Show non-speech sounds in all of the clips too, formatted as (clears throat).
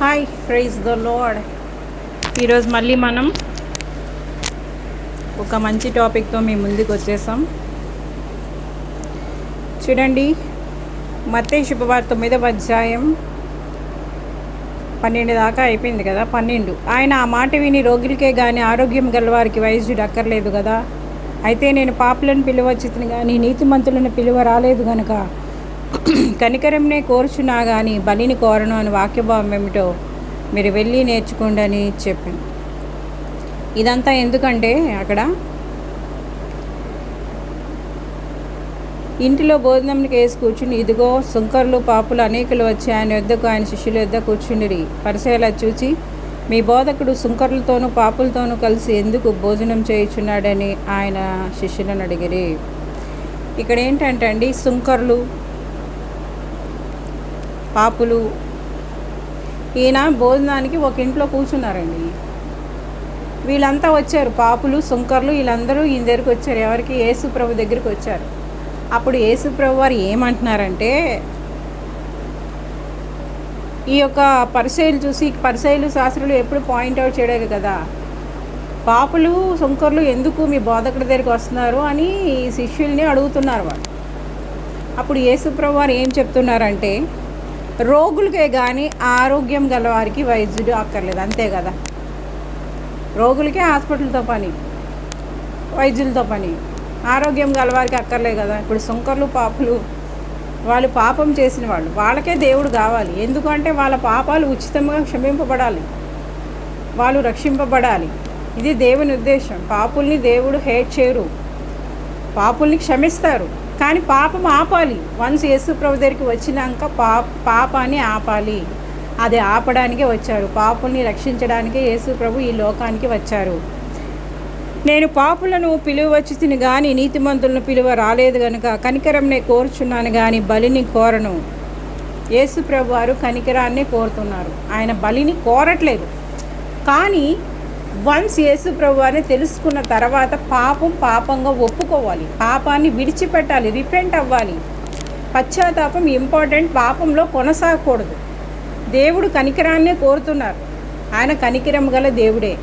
Hi praise the load ఈరోజు మళ్ళీ మనం ఒక మంచి టాపిక్తో మీ ముందుకు వచ్చేసాం. చూడండి మత్తే శుభవార్ తొమ్మిదవ అధ్యాయం పన్నెండు దాకా అయిపోయింది కదా? పన్నెండు. ఆయన ఆ మాట విని రోగులకే కానీ ఆరోగ్యం గలవారికి వైద్యుడు అక్కర్లేదు కదా? అయితే నేను పాపులను పిలువచ్చితిని కానీ నీతిమంతులను పిలువ రాలేదు కనుక కనికరంనే కోరుచున్నా కానీ బలిని కోరను అని వాక్యభావం ఏమిటో మీరు వెళ్ళి నేర్చుకోండి అని చెప్పింది ఇదంతా ఎందుకంటే అక్కడ ఇంటిలో భోజనంకి వేసి కూర్చుని ఇదిగో సుంకర్లు పాపులు అనేకులు వచ్చి ఆయన వద్దకు ఆయన శిష్యుల వద్ద కూర్చుండిరి. పరిచయాల చూచి మీ బోధకుడు సుంకర్లతోనూ పాపులతోనూ కలిసి ఎందుకు భోజనం చేయుచున్నాడని ఆయన శిష్యులను అడిగిరి. ఇక్కడ ఏంటంటే అండి సుంకర్లు పాపులు ఈయన భోజనానికి ఒక ఇంట్లో కూర్చున్నారండి. వీళ్ళంతా వచ్చారు. పాపులు సుంకర్లు వీళ్ళందరూ ఈయన దగ్గరికి వచ్చారు. ఎవరికి? యేసుప్రభు దగ్గరికి వచ్చారు. అప్పుడు యేసుప్రభు వారు ఏమంటున్నారంటే ఈ యొక్క పరిచయలు చూసి పరిచయలు శాస్త్రులు ఎప్పుడు పాయింట్అవుట్ చేయలేదు కదా. పాపులు సుంకర్లు ఎందుకు మీ బోధకుడి దగ్గరికి వస్తున్నారు అని ఈ శిష్యుల్ని అడుగుతున్నారు వాళ్ళు. అప్పుడు యేసుప్రభు వారు ఏం చెప్తున్నారంటే రోగులకే కానీ ఆరోగ్యం గలవారికి వైద్యుడు అక్కర్లేదు. అంతే కదా? రోగులకే హాస్పిటల్తో పని వైద్యులతో పని. ఆరోగ్యం గలవారికి అక్కర్లే కదా? ఇప్పుడు సుంకర్లు పాపులు వాళ్ళు పాపం చేసిన వాళ్ళు. వాళ్ళకే దేవుడు కావాలి. ఎందుకంటే వాళ్ళ పాపాలు ఉచితంగా క్షమింపబడాలి. వాళ్ళు రక్షింపబడాలి. ఇది దేవుని ఉద్దేశం. పాపుల్ని దేవుడు హేట్ చేయరు. పాపుల్ని క్షమిస్తారు. కానీ పాపం ఆపాలి. వన్స్ యేసు ప్రభు దగ్గరికి వచ్చినాక పా పాపాన్ని ఆపాలి. అది ఆపడానికే వచ్చారు. పాపుల్ని రక్షించడానికే యేసు ప్రభు ఈ లోకానికి వచ్చారు. నేను పాపులను పిలువవచ్చు తిని కానీ నీతిమంతులను పిలువ రాలేదు గనుక కనికరంనే కోరుచున్నాను కానీ బలిని కోరను. యేసు ప్రభు వారు కనికరాన్నే కోరుతున్నారు. ఆయన బలిని కోరట్లేదు. కానీ వన్స్ యేసు ప్రభు అని తెలుసుకున్న తర్వాత పాపం పాపంగా ఒప్పుకోవాలి. పాపాన్ని విడిచిపెట్టాలి రిపెంట్ అవ్వాలి. పశ్చాత్తాపం ఇంపార్టెంట్ పాపంలో కొనసాగకూడదు. దేవుడు కనికరాన్నే కోరుతున్నారు. ఆయన కనికరం గల దేవుడే.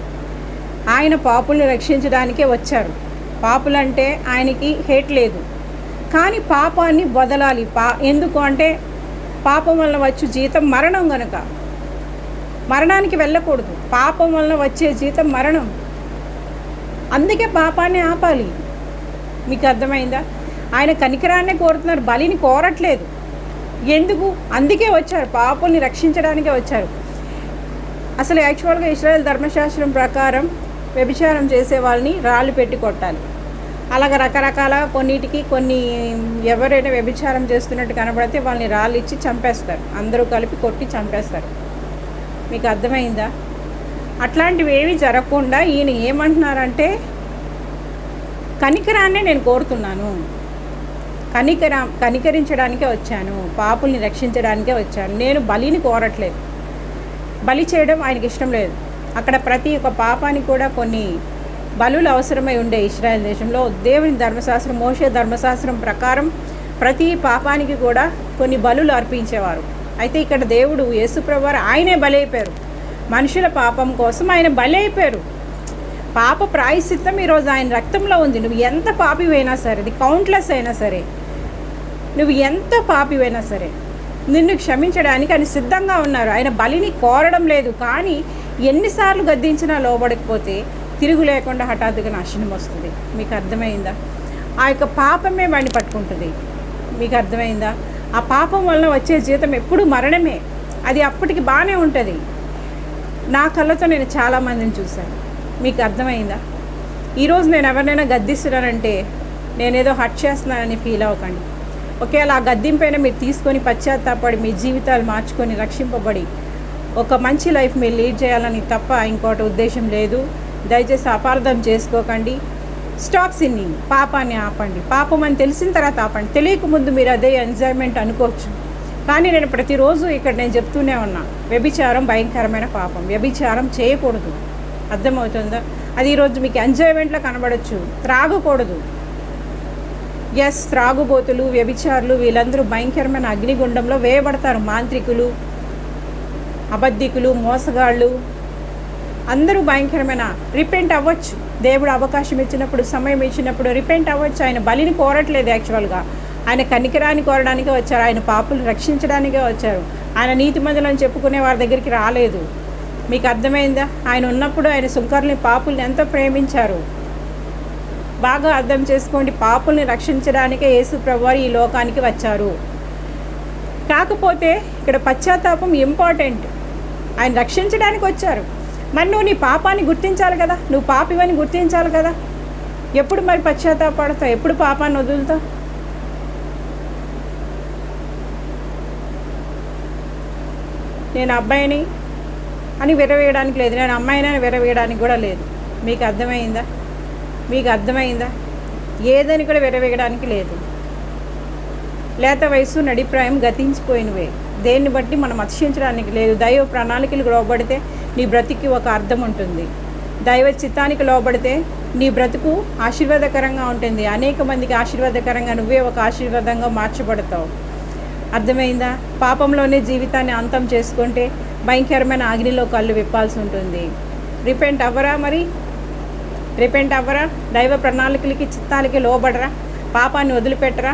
ఆయన పాపుల్ని రక్షించడానికే వచ్చారు. పాపులంటే ఆయనకి హేట్ లేదు. కానీ పాపాన్ని వదలాలి. పా ఎందుకు అంటే పాపం వల్ల వచ్చు జీతం మరణం గనుక. మరణానికి వెళ్ళకూడదు. పాపం వలన వచ్చే జీతం మరణం. అందుకే పాపాన్ని ఆపాలి. మీకు అర్థమైందా? ఆయన కనికరాన్నే కోరుతున్నారు. బలిని కోరట్లేదు. ఎందుకు? అందుకే వచ్చారు. పాపుల్ని రక్షించడానికే వచ్చారు. అసలు యాక్చువల్గా ఇస్రాయల్ ధర్మశాస్త్రం ప్రకారం వ్యభిచారం చేసే వాళ్ళని రాళ్ళు పెట్టి కొట్టాలి. అలాగ రకరకాల కొన్నిటికి కొన్ని ఎవరైనా వ్యభిచారం చేస్తున్నట్టు కనబడితే వాళ్ళని రాళ్ళు ఇచ్చి చంపేస్తారు. అందరూ కలిపి కొట్టి చంపేస్తారు. మీకు అర్థమైందా? అట్లాంటివి ఏవి జరగకుండా ఈయన ఏమంటున్నారంటే కనికరాన్నే నేను కోరుతున్నాను. కనికర కనికరించడానికే వచ్చాను. పాపుల్ని రక్షించడానికే వచ్చాను. నేను బలిని కోరట్లేదు. బలి చేయడం ఆయనకి ఇష్టం లేదు. అక్కడ ప్రతి ఒక్క పాపానికి కూడా కొన్ని బలులు అవసరమై ఉండే ఇస్రాయల్ దేశంలో దేవుని ధర్మశాస్త్రం మోసే ధర్మశాస్త్రం ప్రకారం ప్రతి పాపానికి కూడా కొన్ని బలులు అర్పించేవారు. అయితే ఇక్కడ దేవుడు యేసుప్రవారు ఆయనే బలైపోయారు. మనుషుల పాపం కోసం ఆయన బలైపోయారు. పాప ప్రాయశ్చిత్తం ఈరోజు ఆయన రక్తంలో ఉంది. నువ్వు ఎంత పాపివైనా సరే అది కౌంట్లెస్ అయినా సరే నువ్వు ఎంత పాపివైనా సరే నిన్ను క్షమించడానికి ఆయన సిద్ధంగా ఉన్నారు. ఆయన బలిని కోరడం లేదు. కానీ ఎన్నిసార్లు గద్దించినా లోబడకపోతే తిరుగు లేకుండా హఠాత్తుగా నాశనం వస్తుంది. మీకు అర్థమైందా? ఆ యొక్క పాపమే వాడిని పట్టుకుంటుంది. మీకు అర్థమైందా? ఆ పాపం వలన వచ్చే జీతం ఎప్పుడు మరణమే. అది అప్పటికి బాగానే ఉంటుంది. నా కళ్ళతో నేను చాలామందిని చూశాను. మీకు అర్థమైందా? ఈరోజు నేను ఎవరినైనా గద్దిస్తున్నానంటే నేనేదో హట్ చేస్తున్నానని ఫీల్ అవ్వకండి. ఒకవేళ ఆ గద్దింపైన మీరు తీసుకొని పశ్చాత్తాపడి మీ జీవితాలు మార్చుకొని రక్షింపబడి ఒక మంచి లైఫ్ మీరు లీడ్ చేయాలని తప్ప ఇంకోటి ఉద్దేశం లేదు. దయచేసి అపార్థం చేసుకోకండి. స్టాప్ సిన్నింగ్ పాపాన్ని ఆపండి. పాపం అని తెలిసిన తర్వాత ఆపండి. తెలియక ముందు మీరు అదే ఎంజాయ్మెంట్ అనుకోవచ్చు. కానీ నేను ప్రతిరోజు ఇక్కడ నేను చెప్తూనే ఉన్నా. వ్యభిచారం భయంకరమైన పాపం. వ్యభిచారం చేయకూడదు. అర్థమవుతుందా? అది ఈరోజు మీకు ఎంజాయ్మెంట్లో కనబడచ్చు. త్రాగకూడదు. ఎస్ త్రాగుబోతులు వ్యభిచారులు వీళ్ళందరూ భయంకరమైన అగ్నిగుండంలో వేయబడతారు. మాంత్రికులు అబద్ధికులు మోసగాళ్ళు అందరూ భయంకరమైన రిపెంట్ అవ్వచ్చు. దేవుడు అవకాశం ఇచ్చినప్పుడు సమయం ఇచ్చినప్పుడు రిపెంట్ అవ్వచ్చు. ఆయన బలిని కోరట్లేదు యాక్చువల్గా. ఆయన కనికరాన్ని కోరడానికే వచ్చారు. ఆయన పాపులు రక్షించడానికే వచ్చారు. ఆయన నీతి మందులను చెప్పుకునే వారి దగ్గరికి రాలేదు. మీకు అర్థమైందా? ఆయన ఉన్నప్పుడు ఆయన సుంకర్ని పాపుల్ని ఎంతో ప్రేమించారు. బాగా అర్థం చేసుకోండి. పాపుల్ని రక్షించడానికే యేసు ప్రభువారు ఈ లోకానికి వచ్చారు. కాకపోతే ఇక్కడ పశ్చాత్తాపం ఇంపార్టెంట్. ఆయన రక్షించడానికి వచ్చారు. మరి నువ్వు నీ పాపాన్ని గుర్తించాలి కదా. నువ్వు పాపివని గుర్తించాలి కదా. ఎప్పుడు మరి పశ్చాత్తాపడతావు ఎప్పుడు పాపాన్ని వదులుతావు? నేను అబ్బాయిని అని విరవేయడానికి లేదు. నేను అమ్మాయిని అని విరవేయడానికి కూడా లేదు. మీకు అర్థమైందా? మీకు అర్థమైందా? ఏదని కూడా విరవేయడానికి లేదు. లేత వయసు నడిప్రాయం గతించిపోయినవే. దేన్ని బట్టి మనం అతిశించడానికి లేదు. దైవ ప్రణాళికలు లోబడితే నీ బ్రతికి ఒక అర్థం ఉంటుంది. దైవ చిత్తానికి లోబడితే నీ బ్రతుకు ఆశీర్వాదకరంగా ఉంటుంది. అనేక మందికి ఆశీర్వాదకరంగా నువ్వే ఒక ఆశీర్వాదంగా మార్చబడతావు. అర్థమైందా? పాపంలోనే జీవితాన్ని అంతం చేసుకుంటే భయంకరమైన అగ్నిలో కళ్ళు విప్పాల్సి ఉంటుంది. రిపెంట్ అవ్వరా మరి? రిపెంట్ అవ్వరా? దైవ ప్రణాళికలకి చిత్తాలకి లోబడరా? పాపాన్ని వదిలిపెట్టరా?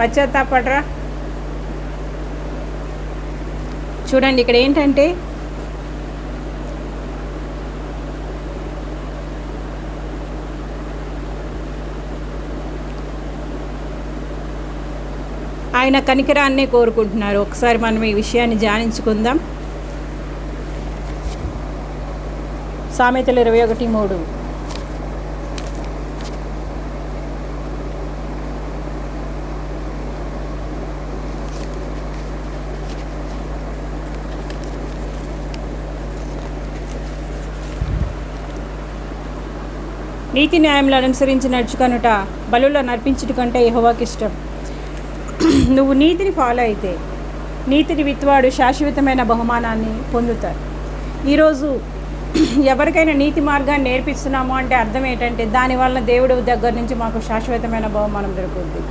పశ్చాత్తాపడరా చూడండి ఇక్కడ ఏంటంటే ఆయన కనికరాన్నే కోరుకుంటున్నారు. ఒకసారి మనం ఈ విషయాన్ని ధ్యానించుకుందాం. సామెతలు ఇరవై ఒకటి మూడు. నీతి న్యాయములు అనుసరించి నడుచుకొనుట బలులో నర్పించుట కంటే యెహోవాకి ఇష్టం (clears throat) నువ్వు నీతిని ఫాలో అయితే నీతిని విత్వాడు శాశ్వతమైన బహుమానాన్ని పొందుతారు ఈరోజు (clears throat) ఎవరికైనా నీతి మార్గాన్ని నేర్పిస్తున్నాము అంటే అర్థం ఏంటంటే దానివల్ల దేవుడు దగ్గర నుంచి మాకు శాశ్వతమైన బహుమానం దొరుకుతుంది.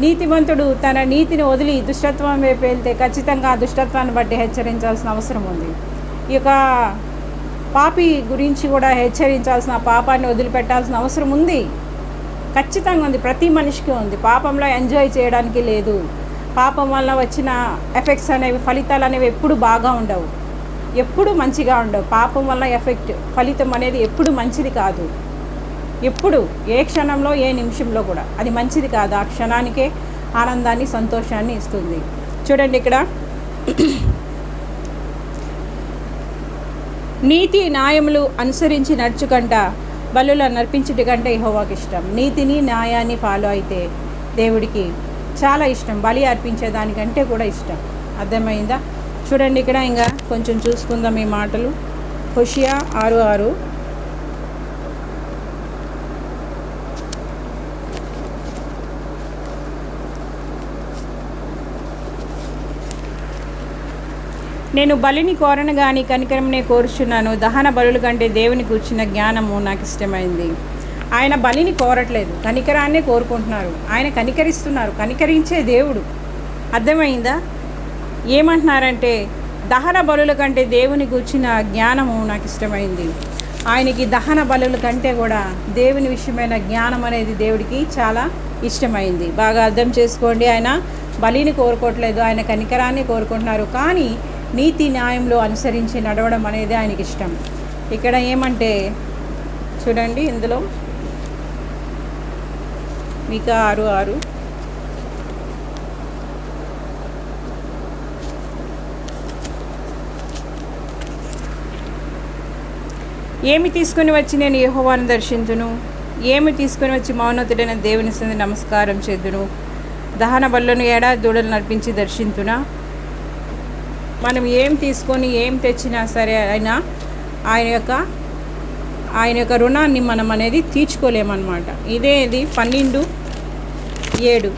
నీతివంతుడు తన నీతిని వదిలి దుష్టత్వం వైపు వెళ్తే ఖచ్చితంగా ఆ దుష్టత్వాన్ని బట్టి హెచ్చరించాల్సిన అవసరం ఉంది. ఈ యొక్క పాపి గురించి కూడా హెచ్చరించాల్సిన పాపాన్ని వదిలిపెట్టాల్సిన అవసరం ఉంది. ఖచ్చితంగా ఉంది. ప్రతి మనిషికి ఉంది. పాపంలో ఎంజాయ్ చేయడానికి లేదు. పాపం వల్ల వచ్చిన ఎఫెక్ట్స్ అనేవి ఫలితాలు అనేవి ఎప్పుడు బాగా ఉండవు. ఎప్పుడు మంచిగా ఉండవు. పాపం వల్ల ఎఫెక్ట్ ఫలితం అనేది ఎప్పుడు మంచిది కాదు. ఎప్పుడు ఏ క్షణంలో ఏ నిమిషంలో కూడా. అది మంచిది కాదు. ఆ క్షణానికే ఆనందాన్ని సంతోషాన్ని ఇస్తుంది. చూడండి ఇక్కడ. నీతి న్యాయములు అనుసరించి నడుచుకంట బలుల నర్పించుట కంటే యెహోవాకి ఇష్టం. నీతిని న్యాయాన్ని ఫాలో అయితే దేవుడికి చాలా ఇష్టం. బలి అర్పించే దానికంటే కూడా ఇష్టం. అర్థమైందా? చూడండి ఇక్కడ ఇంకా కొంచెం చూసుకుందాం ఈ మాటలు. హుషియా ఆరు ఆరు. నేను బలిని కోరను గాని కనికరమునే కోరుచున్నాను. దహన బలుల కంటే దేవుని కూర్చున్న జ్ఞానము నాకు ఇష్టమైంది ఆయన బలిని కోరట్లేదు. కనికరాన్నే కోరుకుంటున్నారు. ఆయన కనికరిస్తున్నారు. కనికరించే దేవుడు. అర్థమైందా? ఏమంటున్నారంటే దహన బలుల కంటే దేవుని కూర్చిన జ్ఞానము నాకు ఇష్టమైంది ఆయనకి దహన బలుల కంటే కూడా దేవుని విషయమైన జ్ఞానం అనేది దేవుడికి చాలా ఇష్టమైంది. బాగా అర్థం చేసుకోండి ఆయన. బలిని కోరుకోవట్లేదు. ఆయన కనికరాన్ని కోరుకుంటున్నారు. కానీ నీతి న్యాయంలో అనుసరించి నడవడం అనేది ఆయనకి ఇష్టం. ఇక్కడ ఏమంటే చూడండి ఇందులో. మీకు ఆరు ఆరు. ఏమి తీసుకుని వచ్చి నేను యహోవాను దర్శించును? ఏమి తీసుకుని వచ్చి మౌనతుడైన దేవుని సంది నమస్కారం చేద్దును? దహన బల్లను ఏడా దూడలు నడిపించి దర్శించునా? మనం ఏం తీసుకొని ఏం తెచ్చినా సరే అయినా ఆయన యొక్క ఆయన యొక్క రుణాన్ని మనం అనేది తీర్చుకోలేమన్నమాట. ఇదే ఇది పన్నెండు ఏడు.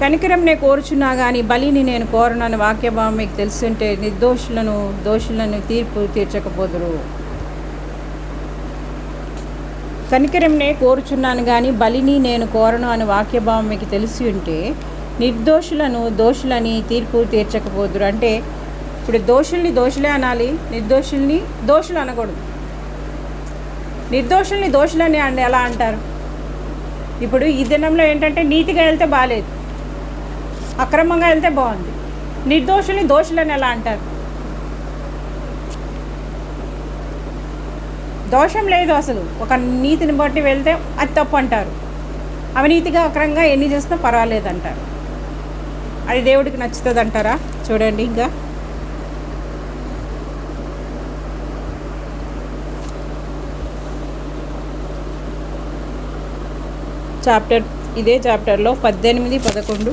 కనికరం నేను కోరుచున్నా కానీ బలిని నేను కోరనని వాక్యభావం మీకు తెలుసుంటే నిర్దోషులను దోషులను తీర్పు తీర్చకపోదురు. కనికరంనే కోరుచున్నాను కానీ బలిని నేను కోరను అని వాక్యభావం మీకు తెలిసి ఉంటే నిర్దోషులను దోషులని తీర్పు తీర్చకపోదురు. అంటే ఇప్పుడు దోషుల్ని దోషులే అనాలి నిర్దోషుల్ని దోషులు అనకూడదు. నిర్దోషుల్ని దోషులని అండి ఎలా అంటారు? ఇప్పుడు ఈ దినంలో ఏంటంటే నీతిగా వెళ్తే బాగాలేదు అక్రమంగా వెళ్తే బాగుంది. నిర్దోషుల్ని దోషులని ఎలా అంటారు? దోషం లేదు అసలు. ఒక నీతిని బట్టి వెళ్తే అది తప్పు అంటారు. అవినీతిగా అక్రంగా ఎన్ని చేసినా పర్వాలేదు అంటారు అది దేవుడికి నచ్చుతుంది అంటారా చూడండి ఇంకా. చాప్టర్ ఇదే చాప్టర్లో పద్దెనిమిది పదకొండు.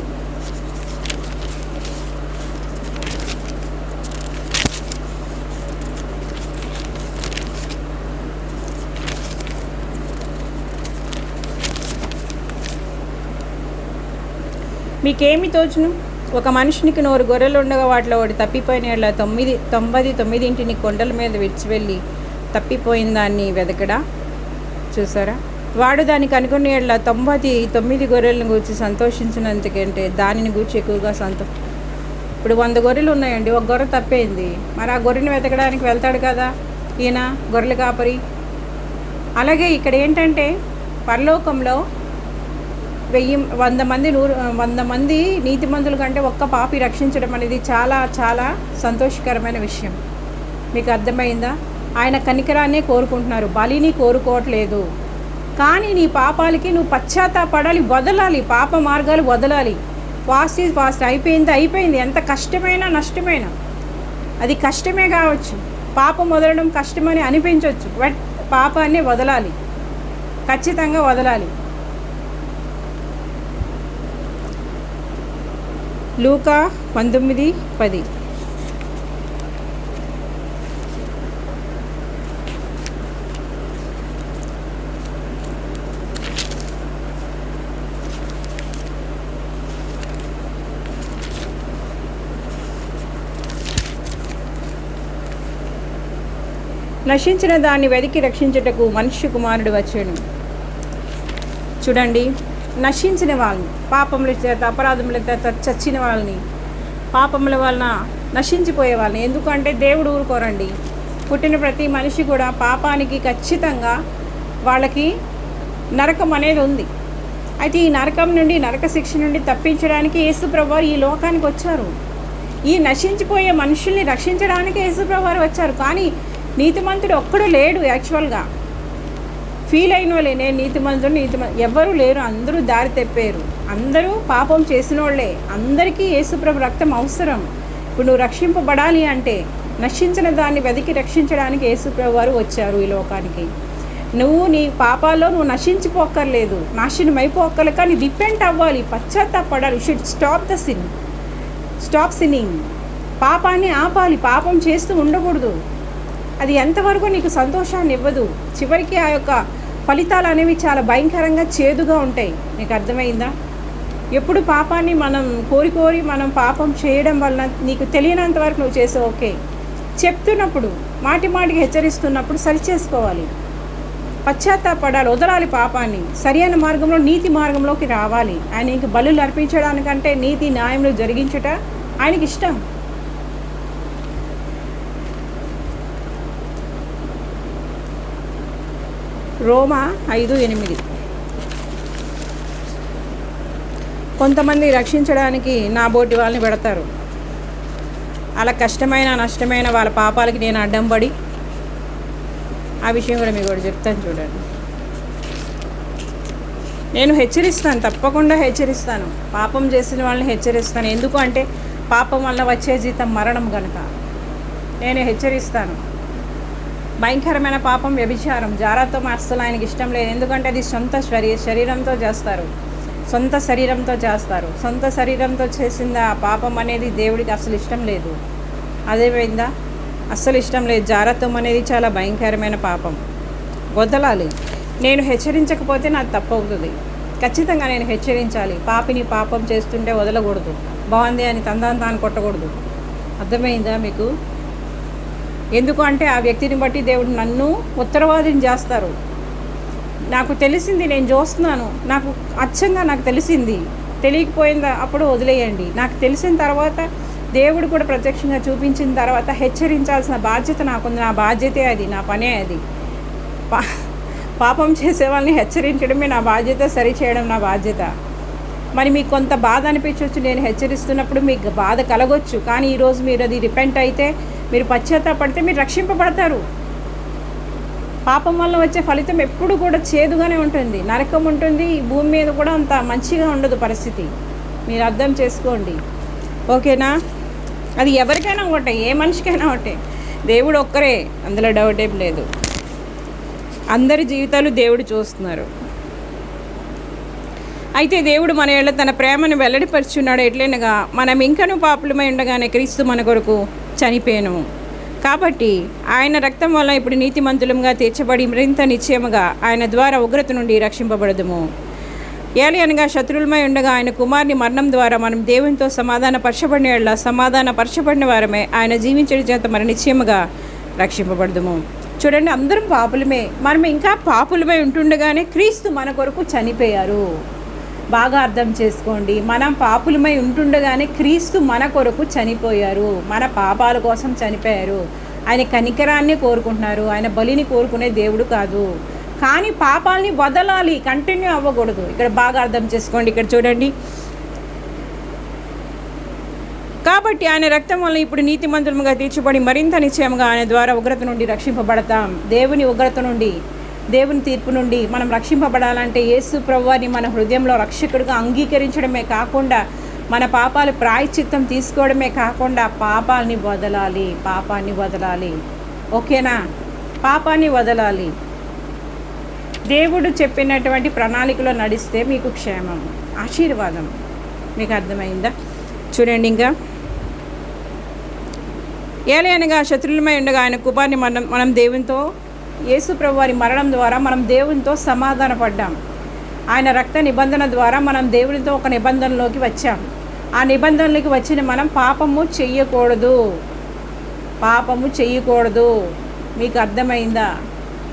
మీకేమి తోచును? ఒక మనిషినికి నోరు గొర్రెలు ఉండగా వాటిలో ఒకటి తప్పిపోయిన యెడల తొమ్మిది తొంభై తొమ్మిదింటిని కొండల మీద విడిచివెళ్ళి తప్పిపోయిన దాన్ని వెదకడా? చూసారా వాడు దాన్ని కనుగొని ఏళ్ళ తొంభై తొమ్మిది గొర్రెలను గూర్చి సంతోషించినందుకంటే దానిని గూర్చి ఎక్కువగా సంతో ఇప్పుడు వంద గొర్రెలు ఉన్నాయండి ఒక గొర్రె తప్పేయింది మరి ఆ గొర్రెని వెతకడానికి వెళ్తాడు కదా? ఈయన గొర్రెలు కాపరి? అలాగే ఇక్కడ ఏంటంటే పరలోకంలో వెయ్యి వంద మంది నూరు వంద మంది నీతిమంతుల కంటే ఒక్క పాపి రక్షించడం అనేది చాలా చాలా సంతోషకరమైన విషయం. మీకు అర్థమైందా? ఆయన కనికరాన్నే కోరుకుంటున్నారు. బలిని కోరుకోవట్లేదు. కానీ నీ పాపాలకి నువ్వు పశ్చాత్తాపడాలి వదలాలి పాప మార్గాలు వదలాలి. Fast is fast. అయిపోయింది అయిపోయింది. ఎంత కష్టమైనా నష్టమైనా. అది కష్టమే కావచ్చు. పాపం వదలడం కష్టమని అనిపించవచ్చు బట్ పాపాన్ని వదలాలి. ఖచ్చితంగా వదలాలి. లూకా పంతొమ్మిది పది. నశించిన దాన్ని వెతికి రక్షించుటకు మనుష్య కుమారుడు వచ్చాడు. చూడండి. నశించిన వాళ్ళని పాపముల చేత అపరాధముల చేత చచ్చిన వాళ్ళని పాపముల వలన నశించిపోయే వాళ్ళని. ఎందుకంటే దేవుడు ఊరుకోరండి. పుట్టిన ప్రతి మనిషి కూడా పాపానికి ఖచ్చితంగా వాళ్ళకి నరకం అనేది ఉంది. అయితే ఈ నరకం నుండి నరక శిక్ష నుండి తప్పించడానికి యేసుప్రభువారు ఈ లోకానికి వచ్చారు. ఈ నశించిపోయే మనుషుల్ని రక్షించడానికి యేసుప్రభువారు వచ్చారు. కానీ నీతిమంతుడు ఒక్కడు లేడు యాక్చువల్గా. ఫీల్ అయిన వాళ్ళే. నేను నీతిమంతుడు నీతి ఎవరు లేరు అందరూ దారి తెప్పారు. అందరూ పాపం చేసిన వాళ్ళే. అందరికీ యేసుప్రభు రక్తం అవసరం. ఇప్పుడు నువ్వు రక్షింపబడాలి అంటే నశించిన దాన్ని వెతికి రక్షించడానికి యేసుప్రభు వారు వచ్చారు ఈ లోకానికి. నువ్వు నీ పాపాల్లో నువ్వు నశించిపోక్కర్లేదు. నాశనం అయిపోక్కర్లే కానీ రిపెంట్ అవ్వాలి. పశ్చాత్తాపడాలి. Should stop the sin stop sinning పాపాన్ని ఆపాలి. పాపం చేస్తూ ఉండకూడదు. అది ఎంతవరకు నీకు సంతోషాన్ని ఇవ్వదు. చివరికి ఆ యొక్క ఫలితాలు అనేవి చాలా భయంకరంగా చేదుగా ఉంటాయి. నీకు అర్థమైందా? ఎప్పుడు పాపాన్ని మనం కోరి కోరి మనం పాపం చేయడం వలన నీకు తెలియనంత వరకు నువ్వు చేసే ఓకే. చెప్తున్నప్పుడు మాటి మాటికి హెచ్చరిస్తున్నప్పుడు సరిచేసుకోవాలి పశ్చాత్తాపడాలి వదలాలి పాపాన్ని. సరైన మార్గంలో నీతి మార్గంలోకి రావాలి. ఆయనకి బలులు అర్పించడానికంటే నీతి న్యాయంలో జరిగించుట ఆయనకి ఇష్టం. రోమా ఐదు ఎనిమిది. కొంతమంది రక్షించడానికి నా బోటి వాళ్ళని పెడతారు. అలా కష్టమైన నష్టమైన వాళ్ళ పాపాలకి నేను అడ్డం పడి ఆ విషయం కూడా మీకు కూడా చెప్తాను చూడండి. నేను హెచ్చరిస్తాను తప్పకుండా హెచ్చరిస్తాను. పాపం చేసిన వాళ్ళని హెచ్చరిస్తాను. ఎందుకు అంటే పాపం వల్ల వచ్చే జీతం మరణం కనుక నేను హెచ్చరిస్తాను. భయంకరమైన పాపం వ్యభిచారం. జారాతో అస్సలు ఆయనకి ఇష్టం లేదు. ఎందుకంటే అది సొంత శరీ శరీరంతో చేస్తారు. సొంత శరీరంతో చేస్తారు. సొంత శరీరంతో చేసింది ఆ పాపం అనేది దేవుడికి అసలు ఇష్టం లేదు. అదేమైందా? అస్సలు ఇష్టం లేదు. జారత్వం అనేది చాలా భయంకరమైన పాపం. వదలాలి. నేను హెచ్చరించకపోతే నాకు తప్పవుతుంది. ఖచ్చితంగా నేను హెచ్చరించాలి. పాపిని పాపం చేస్తుంటే వదలకూడదు. బాగుంది అని తందాన్ని తాను కొట్టకూడదు. అర్థమైందా మీకు? ఎందుకు అంటే ఆ వ్యక్తిని బట్టి దేవుడు నన్ను ఉత్తరవాదిని చేస్తారు. నాకు తెలిసింది నేను చూస్తున్నాను. నాకు అచ్చంగా నాకు తెలిసింది. తెలియకపోయిందా? అప్పుడు వదిలేయండి. నాకు తెలిసిన తర్వాత దేవుడు కూడా ప్రత్యక్షంగా చూపించిన తర్వాత హెచ్చరించాల్సిన బాధ్యత నాకుంది. నా బాధ్యతే అది నా పనే అది. పా పాపం చేసే వాళ్ళని హెచ్చరించడమే నా బాధ్యత సరిచేయడం నా బాధ్యత. మరి మీకు కొంత బాధ అనిపించవచ్చు నేను హెచ్చరిస్తున్నప్పుడు మీకు బాధ కలగొచ్చు. కానీ ఈరోజు మీరు అది రిపెంట్ అయితే మీరు పశ్చాత్తాపడితే మీరు రక్షింపబడతారు. పాపం వల్ల వచ్చే ఫలితం ఎప్పుడు కూడా చేదుగానే ఉంటుంది. నరకం ఉంటుంది. ఈ భూమి మీద కూడా అంత మంచిగా ఉండదు పరిస్థితి. మీరు అర్థం చేసుకోండి. ఓకేనా? అది ఎవరికైనా ఒకటే ఏ మనిషికైనా ఒకటే. దేవుడు ఒక్కరే అందులో డౌట్ ఏం లేదు. అందరి జీవితాలు దేవుడు చూస్తున్నారు. అయితే దేవుడు మన ఏళ్ళ తన ప్రేమను వెల్లడిపరుచున్నాడు ఎట్లనగా మనం ఇంకనూ పాపులమై ఉండగానే క్రీస్తు మన కొరకు చనిపోయాను. కాబట్టి ఆయన రక్తం వల్ల ఇప్పుడు నీతిమంతులంగా తీర్చబడి మరింత నిశ్చయముగా ఆయన ద్వారా ఉగ్రత నుండి రక్షింపబడదుము. ఏలి అనగా శత్రువులమై ఉండగా ఆయన కుమారుని మరణం ద్వారా మనం దేవునితో సమాధాన పరచబడిన ఏళ్ళ సమాధాన పరచబడిన వారమే ఆయన జీవించడం చేత మన నిశ్చయముగా రక్షింపబడదుము. చూడండి అందరం పాపులమే. మనం ఇంకా పాపులమై ఉంటుండగానే క్రీస్తు మన కొరకు చనిపోయారు. బాగా అర్థం చేసుకోండి. మనం పాపులమై ఉంటుండగానే క్రీస్తు మన కొరకు చనిపోయారు. మన పాపాల కోసం చనిపోయారు. ఆయన కనికరాన్ని కోరుకుంటున్నారు. ఆయన బలిని కోరుకునే దేవుడు కాదు. కానీ పాపాలని వదలాలి కంటిన్యూ అవ్వకూడదు. ఇక్కడ బాగా అర్థం చేసుకోండి. ఇక్కడ చూడండి. కాబట్టి ఆయన రక్తం వల్ల ఇప్పుడు నీతిమంతులుగా తీర్చబడి మరింత నిశ్చయముగా ఆయన ద్వారా ఉగ్రత నుండి రక్షింపబడతాం. దేవుని ఉగ్రత నుండి. దేవుని తీర్పు నుండి మనం రక్షింపబడాలంటే యేసు ప్రభువారిని మన హృదయంలో రక్షకుడిగా అంగీకరించడమే కాకుండా మన పాపాలు ప్రాయశ్చిత్తం తీసుకోవడమే కాకుండా పాపాలని వదలాలి పాపాన్ని వదలాలి. ఓకేనా? పాపాన్ని వదలాలి. దేవుడు చెప్పినటువంటి ప్రణాళికలో నడిస్తే మీకు క్షేమం ఆశీర్వాదం. మీకు అర్థమైందా? చూడండి ఇంకా. ఏలయనగా శత్రులమై ఉండగా ఆయన కుపాన్ని మనం మనం దేవునితో యేసుప్రభు వారి మరణం ద్వారా మనం దేవునితో సమాధాన పడ్డాం ఆయన రక్త నిబంధన ద్వారా మనం దేవునితో ఒక నిబంధనలోకి వచ్చాం. ఆ నిబంధనలోకి వచ్చిన మనం పాపము చెయ్యకూడదు. పాపము చెయ్యకూడదు. మీకు అర్థమైందా?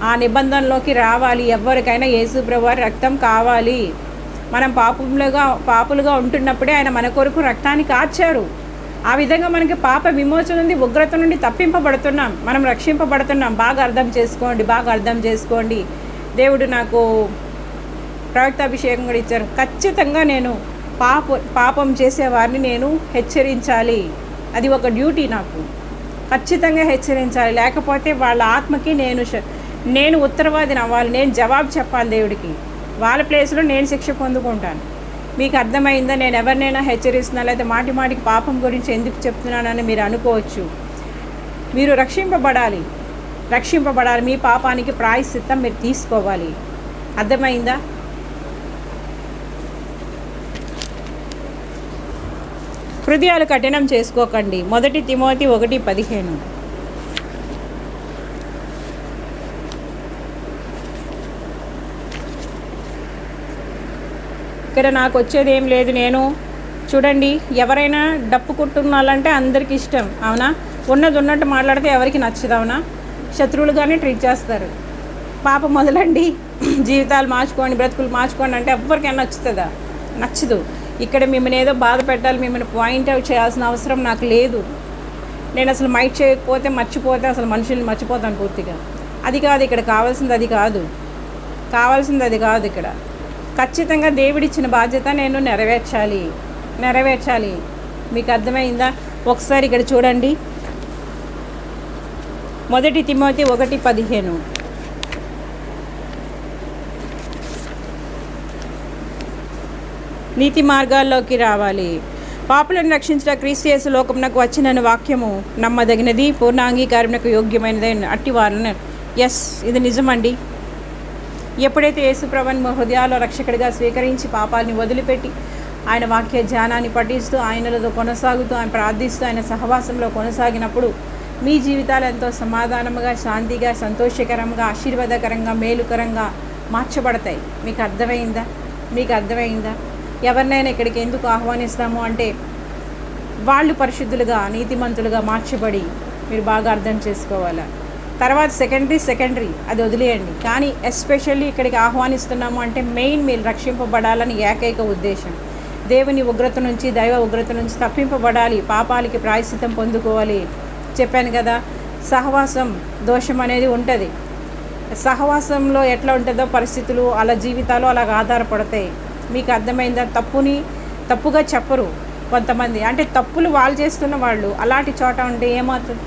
ఆ నిబంధనలోకి రావాలి. ఎవరికైనా యేసుప్రభు వారి రక్తం కావాలి. మనం పాపములుగా పాపులుగా ఉంటున్నప్పుడే ఆయన మన కొరకు రక్తాన్ని కార్చారు. ఆ విధంగా మనకి పాప విమోచన నుండి ఉగ్రత నుండి తప్పింపబడుతున్నాం. మనం రక్షింపబడుతున్నాం. బాగా అర్థం చేసుకోండి బాగా అర్థం చేసుకోండి. దేవుడు నాకు ప్రవక్తాభిషేకం కూడా ఇచ్చారు. ఖచ్చితంగా నేను పాప పాపం చేసేవారిని నేను హెచ్చరించాలి. అది ఒక డ్యూటీ నాకు. ఖచ్చితంగా హెచ్చరించాలి. లేకపోతే వాళ్ళ ఆత్మకి నేను నేను ఉత్తరవాదిని అవ్వాలి. నేను జవాబు చెప్పాలి దేవుడికి. వాళ్ళ ప్లేస్లో నేను శిక్ష పొందుకుంటాను. మీకు అర్థమైందా? నేను ఎవరినైనా హెచ్చరిస్తున్నా లేదా మాటి మాటికి పాపం గురించి ఎందుకు చెప్తున్నానని మీరు అనుకోవచ్చు. మీరు రక్షింపబడాలి. రక్షింపబడాలి. మీ పాపానికి ప్రాయశ్చిత్తం మీరు తీసుకోవాలి. అర్థమైందా? హృదయాలు కఠినం చేసుకోకండి. మొదటి తిమోతి ఒకటి పదిహేను. ఇక్కడ నాకు వచ్చేది ఏం లేదు. నేను చూడండి ఎవరైనా డప్పు కొట్టున్నాలంటే అందరికి ఇష్టం అవునా? ఉన్నది ఉన్నట్టు మాట్లాడితే ఎవరికి నచ్చదు అవునా? శత్రువులుగానే ట్రీట్ చేస్తారు. పాప మొదలండి జీవితాలు మార్చుకోండి బ్రతుకులు మార్చుకోండి అంటే ఎవరికైనా నచ్చుతుందా? నచ్చదు. ఇక్కడ మిమ్మల్ని ఏదో బాధ పెట్టాలి మిమ్మల్ని పాయింట్ అవుట్ చేయాల్సిన అవసరం నాకు లేదు. నేను అసలు మైట్ చేయకపోతే మర్చిపోతే అసలు మనుషుల్ని మర్చిపోతాను పూర్తిగా. అది కాదు ఇక్కడ కావాల్సింది అది కాదు. కావాల్సింది అది కాదు ఇక్కడ. ఖచ్చితంగా దేవుడిచ్చిన బాధ్యత నేను నెరవేర్చాలి. నెరవేర్చాలి. మీకు అర్థమైందా? ఒకసారి ఇక్కడ చూడండి. మొదటి తిమోతి ఒకటి పదిహేను. నీతి మార్గాల్లోకి రావాలి. పాపులను రక్షించిన క్రీస్తు లోకమునకు వచ్చిన వాక్యము నమ్మదగినది పూర్ణ అంగీకారమునకు యోగ్యమైనది అట్టి వారిని. ఎస్ ఇది నిజమండి. ఎప్పుడైతే యేసుప్రభుని హృదయాల్లో రక్షకుడిగా స్వీకరించి పాపాలని వదిలిపెట్టి ఆయన వాక్య ధ్యానాన్ని పఠిస్తూ ఆయనలో కొనసాగుతూ ఆయన ప్రార్థిస్తూ ఆయన సహవాసంలో కొనసాగినప్పుడు మీ జీవితాలు ఎంతో సమాధానముగా శాంతిగా సంతోషకరంగా ఆశీర్వాదకరంగా మేలుకరంగా మార్చబడతాయి. మీకు అర్థమైందా? మీకు అర్థమైందా? ఎవరినైనా ఇక్కడికి ఎందుకు ఆహ్వానిస్తాము అంటే వాళ్ళు పరిశుద్ధులుగా నీతిమంతులుగా మార్చబడి మీరు బాగా అర్థం చేసుకోవాలా? తర్వాత సెకండరీ సెకండరీ అది వదిలేయండి. కానీ ఎస్పెషల్లీ ఇక్కడికి ఆహ్వానిస్తున్నాము అంటే మెయిన్ మీరు రక్షింపబడాలని ఏకైక ఉద్దేశం. దేవుని ఉగ్రత నుంచి దైవ ఉగ్రత నుంచి తప్పింపబడాలి. పాపాలకి ప్రాయశ్చితం పొందుకోవాలి. చెప్పాను కదా సహవాసం దోషం అనేది ఉంటుంది. సహవాసంలో ఎట్లా ఉంటుందో పరిస్థితులు అలా జీవితాలు అలాగ ఆధారపడతాయి. మీకు అర్థమైందా? తప్పుని తప్పుగా చెప్పరు కొంతమంది. అంటే తప్పులు వాళ్ళు చేస్తున్న వాళ్ళు అలాంటి చోట ఉంటే ఏమవుతుంది?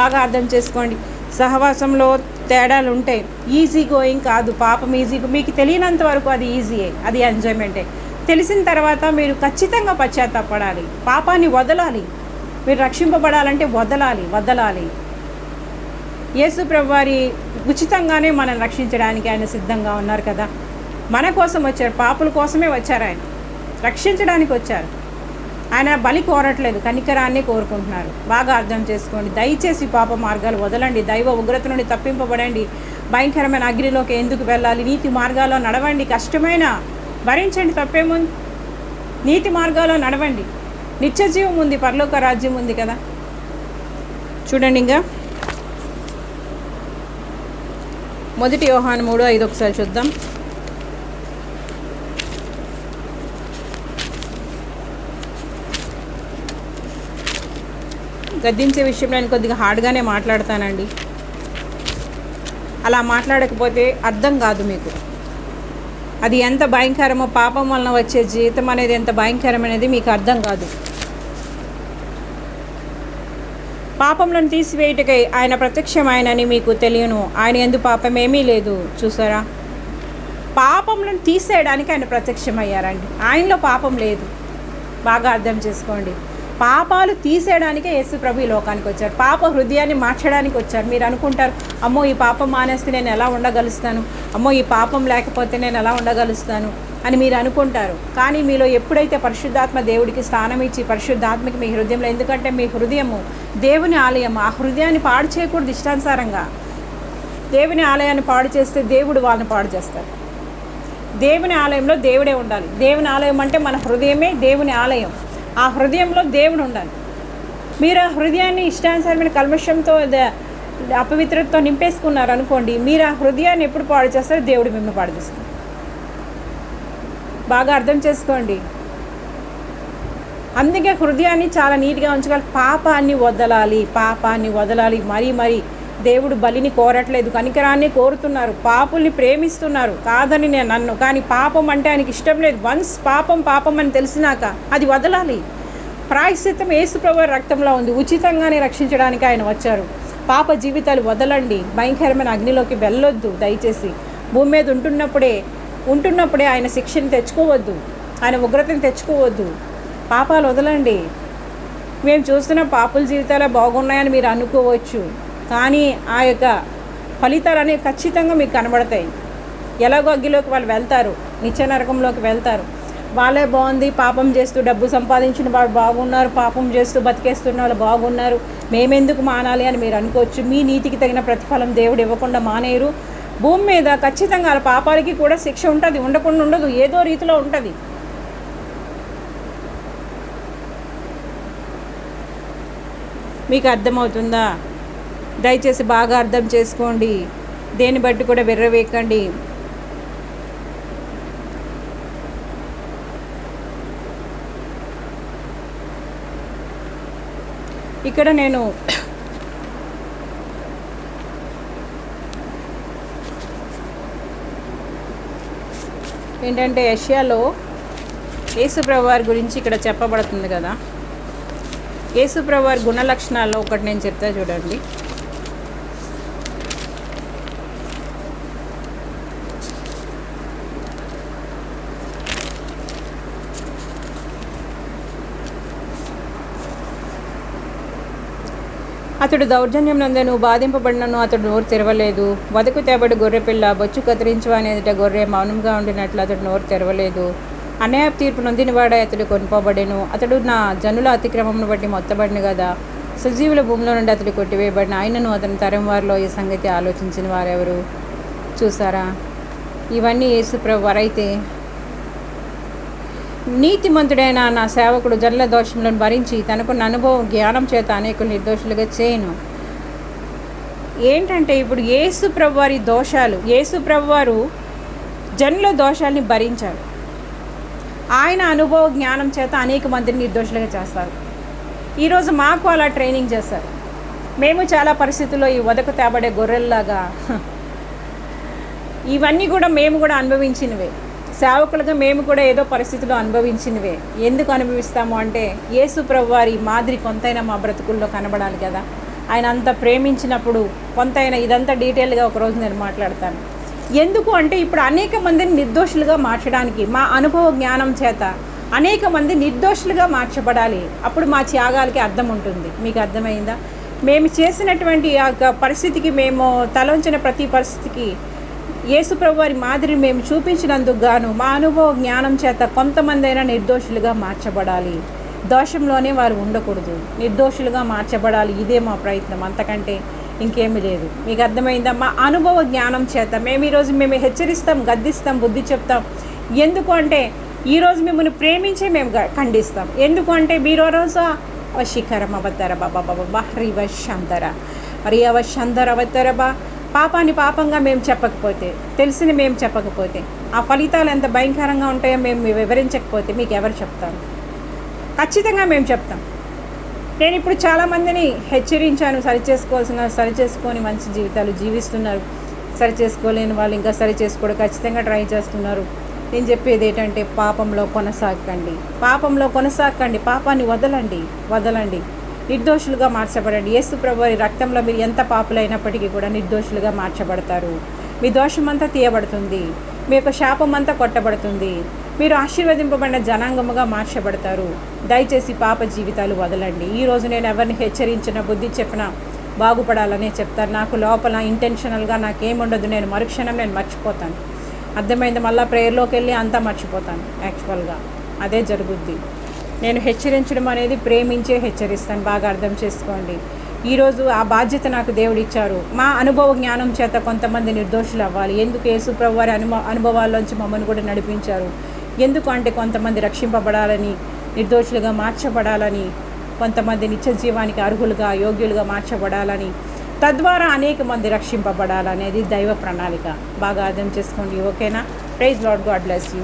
బాగా అర్థం చేసుకోండి. సహవాసంలో తేడాలు ఉంటాయి ఈజీ గోయింగ్ కాదు పాపం ఈజీ మీకు తెలియనంత వరకు అది ఈజీయే అది ఎంజాయ్మెంటే తెలిసిన తర్వాత మీరు ఖచ్చితంగా పశ్చాత్తాపడాలి. పాపాన్ని వదలాలి. మీరు రక్షింపబడాలంటే వదలాలి వదలాలి. యేసు ప్రభువారి ఉచితంగానే మనం రక్షించడానికి ఆయన సిద్ధంగా ఉన్నారు కదా. మన కోసం వచ్చారు పాపుల కోసమే వచ్చారు ఆయన. రక్షించడానికి వచ్చారు. ఆయన బలి కోరట్లేదు కనికరాన్ని కోరుకుంటున్నారు. బాగా అర్థం చేసుకోండి. దయచేసి పాప మార్గాలు వదలండి. దైవ ఉగ్రత నుండి తప్పింపబడండి. భయంకరమైన అగ్నిలోకి ఎందుకు వెళ్ళాలి? నీతి మార్గాల్లో నడవండి. కష్టమైన భరించండి తప్పేముంది నీతి మార్గాల్లో నడవండి. నిత్య జీవం ఉంది పరలోక రాజ్యం ఉంది కదా. చూడండి ఇంకా. మొదటి యోహాను మూడు ఐదు ఒకసారి చూద్దాం. గద్దించే విషయంలో నేను కొద్దిగా హార్డ్గానే మాట్లాడతానండి. అలా మాట్లాడకపోతే అర్థం కాదు మీకు. అది ఎంత భయంకరమో పాపం వలన వచ్చే జీవితం అనేది ఎంత భయంకరమనేది మీకు అర్థం కాదు. పాపంలను తీసివేయటకై ఆయన ప్రత్యక్షమైనని మీకు తెలియను. ఆయన ఎందు పాపం ఏమీ లేదు. చూసారా? పాపంలను తీసేయడానికి ఆయన ప్రత్యక్షమయ్యారండి. ఆయనలో పాపం లేదు. బాగా అర్థం చేసుకోండి. పాపాలు తీసేయడానికే యేసు ప్రభు ఈ లోకానికి వచ్చారు పాప హృదయాన్ని మార్చడానికి వచ్చారు మీరు అనుకుంటారు అమ్మో ఈ పాపం మానేస్తే నేను ఎలా ఉండగలుస్తాను? అమ్మో ఈ పాపం లేకపోతే నేను ఎలా ఉండగలుస్తాను? అని మీరు అనుకుంటారు. కానీ మీలో ఎప్పుడైతే పరిశుద్ధాత్మ దేవుడికి స్థానం ఇచ్చి పరిశుద్ధాత్మకి మీ హృదయంలో ఎందుకంటే మీ హృదయము దేవుని ఆలయం ఆ హృదయాన్ని పాడు చేయకూడదు ఇష్టానుసారంగా. దేవుని ఆలయాన్ని పాడు చేస్తే దేవుడు వాళ్ళని పాడు చేస్తారు. దేవుని ఆలయంలో దేవుడే ఉండాలి. దేవుని ఆలయం అంటే మన హృదయమే దేవుని ఆలయం. ఆ హృదయంలో దేవుడు ఉండాలి. మీరు ఆ హృదయాన్ని ఇష్టానుసారమైన కల్మషంతో అపవిత్రతతో నింపేసుకున్నారు అనుకోండి మీరు ఆ హృదయాన్ని ఎప్పుడు పాడు చేస్తారో దేవుడు మిమ్మల్ని పాడు చేస్తారు బాగా అర్థం చేసుకోండి. అందుకే హృదయాన్ని చాలా నీట్గా ఉంచగల పాపాన్ని వదలాలి పాపాన్ని వదలాలి మరీ మరీ దేవుడు బలిని కోరట్లేదు కనికరాన్ని కోరుతున్నారు పాపుల్ని ప్రేమిస్తున్నారు. కాదని నేను నన్ను కానీ పాపం అంటే ఆయనకి ఇష్టం లేదు. వన్స్ పాపం పాపం అని తెలిసినాక అది వదలాలి. ప్రాయశ్చిత్తం ఏసుప్రభు రక్తంలో ఉంది. ఉచితంగానే రక్షించడానికి ఆయన వచ్చారు. పాప జీవితాలు వదలండి. భయంకరమైన అగ్నిలోకి వెళ్ళొద్దు దయచేసి. భూమి మీద ఉంటున్నప్పుడే ఉంటున్నప్పుడే ఆయన శిక్షని తెచ్చుకోవద్దు. ఆయన ఉగ్రతని తెచ్చుకోవద్దు. పాపాలు వదలండి. మేము చూస్తున్న పాపుల జీవితాలే బాగున్నాయని మీరు అనుకోవచ్చు. కానీ ఆ యొక్క ఫలితాలు అనేవి ఖచ్చితంగా మీకు కనబడతాయి. ఎలాగో అగ్గిలోకి వాళ్ళు వెళ్తారు నిత్య నరకంలోకి వెళ్తారు. వాళ్ళే బాగుంది పాపం చేస్తూ డబ్బు సంపాదించిన వాళ్ళు బాగున్నారు పాపం చేస్తూ బతికేస్తున్న వాళ్ళు బాగున్నారు. మేమెందుకు మానాలి అని మీరు అనుకోవచ్చు. మీ నీతికి తగిన ప్రతిఫలం దేవుడు ఇవ్వకుండా మానేయరు. భూమి మీద ఖచ్చితంగా వాళ్ళ పాపాలకి కూడా శిక్ష ఉంటుంది ఉండకుండా ఉండదు ఏదో రీతిలో ఉంటుంది. మీకు అర్థమవుతుందా? దయచేసి బాగా అర్థం చేసుకోండి. దేన్ని బట్టి కూడా విర్రవేకండి. ఇక్కడ నేను ఏంటంటే ఏషియాలో యేసుప్రభు వారి గురించి ఇక్కడ చెప్పబడుతుంది కదా. యేసుప్రభు వారి గుణ లక్షణాల్లో ఒకటి నేను చెప్తా చూడండి. అతడు దౌర్జన్యం నందను బాధింపబడినను అతడు నోరు తెరవలేదు. వదకు తేబడి గొర్రెపిల్ల బొచ్చు కత్తిరించు అనేదిట గొర్రె మౌనంగా ఉండినట్లు అతడు నోరు తెరవలేదు. అన్యాయ తీర్పు నొందినవాడే అతడు కొనుకోబడెను అతడు నా జనుల అతిక్రమమును బట్టి మొత్తబడిన కదా సజీవుల భూమిలో నుండి అతడు కొట్టివేయబడిన ఆయనను అతని తరం వారిలో ఈ సంగతి ఆలోచించిన వారెవరు? చూసారా ఇవన్నీ యేసుప్రభు వారైతే నీతిమంతుడైన నా సేవకుడు జన్ల దోషములను భరించి తనకున్న అనుభవం జ్ఞానం చేత అనేకులు నిర్దోషులుగా చేయను. ఏంటంటే ఇప్పుడు యేసు ప్రభువారి దోషాలు యేసు ప్రభువారు జన్ల దోషాలని దోషాల్ని భరించారు. ఆయన అనుభవ జ్ఞానం చేత అనేక మందిని నిర్దోషులుగా చేస్తారు. ఈరోజు మాకు అలా ట్రైనింగ్ చేస్తారు మేము చాలా పరిస్థితుల్లో ఈ వదకు తేబడే గొర్రెల్లాగా ఇవన్నీ కూడా మేము కూడా అనుభవించినవే. సేవకులుగా మేము కూడా ఏదో పరిస్థితులు అనుభవించినవే. ఎందుకు అనుభవిస్తాము అంటే యేసు వారి మాదిరి కొంతైనా మా బ్రతుకుల్లో కనబడాలి కదా. ఆయన అంత ప్రేమించినప్పుడు కొంతైనా ఇదంతా డీటెయిల్గా ఒకరోజు నేను మాట్లాడతాను. ఎందుకు అంటే ఇప్పుడు అనేక మందిని నిర్దోషులుగా మార్చడానికి మా అనుభవ జ్ఞానం చేత అనేక మంది నిర్దోషులుగా మార్చబడాలి. అప్పుడు మా త్యాగాలకి అర్థం ఉంటుంది. మీకు అర్థమైందా? మేము చేసినటువంటి ఆ యొక్క పరిస్థితికి మేము తలంచిన ప్రతి పరిస్థితికి యేసుప్రభు వారి మాదిరి మేము చూపించినందుకు గాను మా అనుభవ జ్ఞానం చేత కొంతమందైనా నిర్దోషులుగా మార్చబడాలి. దోషంలోనే వారు ఉండకూడదు. నిర్దోషులుగా మార్చబడాలి. ఇదే మా ప్రయత్నం. అంతకంటే ఇంకేమీ లేదు. మీకు అర్థమైందా? మా అనుభవ జ్ఞానం చేత మేము ఈరోజు మేము హెచ్చరిస్తాం గద్దిస్తాం బుద్ధి చెప్తాం. ఎందుకు అంటే ఈరోజు మిమ్మల్ని ప్రేమించే మేము ఖండిస్తాం. ఎందుకు అంటే మీరు రోజు వశీకరం అవతార బాబా బాబా బా హరివశంతర మరి అవశంతర అవతార బా పాపాన్ని పాపంగా మేము చెప్పకపోతే తెలిసిన మేము చెప్పకపోతే ఆ ఫలితాలు ఎంత భయంకరంగా ఉంటాయో మేము వివరించకపోతే మీకు ఎవరు చెప్తారు? ఖచ్చితంగా మేము చెప్తాం. నేను ఇప్పుడు చాలామందిని హెచ్చరించాను సరి చేసుకోవాల్సిన సరి చేసుకొని మంచి జీవితాలు జీవిస్తున్నారు. సరి చేసుకోలేని వాళ్ళు ఇంకా సరి చేసుకోవడం ఖచ్చితంగా ట్రై చేస్తున్నారు. నేను చెప్పేది ఏంటంటే పాపంలో కొనసాగకండి పాపంలో కొనసాగకండి పాపాన్ని వదలండి వదలండి. నిర్దోషులుగా మార్చబడండి. యేసు ప్రభు రక్తంలో మీరు ఎంత పాపులైనప్పటికీ కూడా నిర్దోషులుగా మార్చబడతారు. మీ దోషమంతా తీయబడుతుంది. మీ యొక్క శాపమంతా కొట్టబడుతుంది. మీరు ఆశీర్వదింపబడిన జనాంగముగా మార్చబడతారు. దయచేసి పాప జీవితాలు వదలండి. ఈరోజు నేను ఎవరిని హెచ్చరించిన బుద్ధి చెప్పిన బాగుపడాలనే చెప్తారు. నాకు లోపల ఇంటెన్షనల్గా నాకేముండదు. నేను మరుక్షణం నేను మర్చిపోతాను. అర్థమైంది? మళ్ళీ ప్రేయర్లోకి వెళ్ళి అంతా మర్చిపోతాను. యాక్చువల్గా అదే జరుగుద్ది. నేను హెచ్చరించడం అనేది ప్రేమించే హెచ్చరిస్తాను. బాగా అర్థం చేసుకోండి. ఈరోజు ఆ బాధ్యత నాకు దేవుడు ఇచ్చారు. మా అనుభవ జ్ఞానం చేత కొంతమంది నిర్దోషులు అవ్వాలి. ఎందుకు యేసుప్రభు వారి అనుభవ అనుభవాల్లోంచి మమ్మల్ని కూడా నడిపించారు? ఎందుకు అంటే కొంతమంది రక్షింపబడాలని నిర్దోషులుగా మార్చబడాలని కొంతమంది నిత్య జీవానికి అర్హులుగా యోగ్యులుగా మార్చబడాలని తద్వారా అనేక మంది రక్షింపబడాలనేది దైవ ప్రణాళిక. బాగా అర్థం చేసుకోండి. ఓకేనా? Praise Lord God bless you.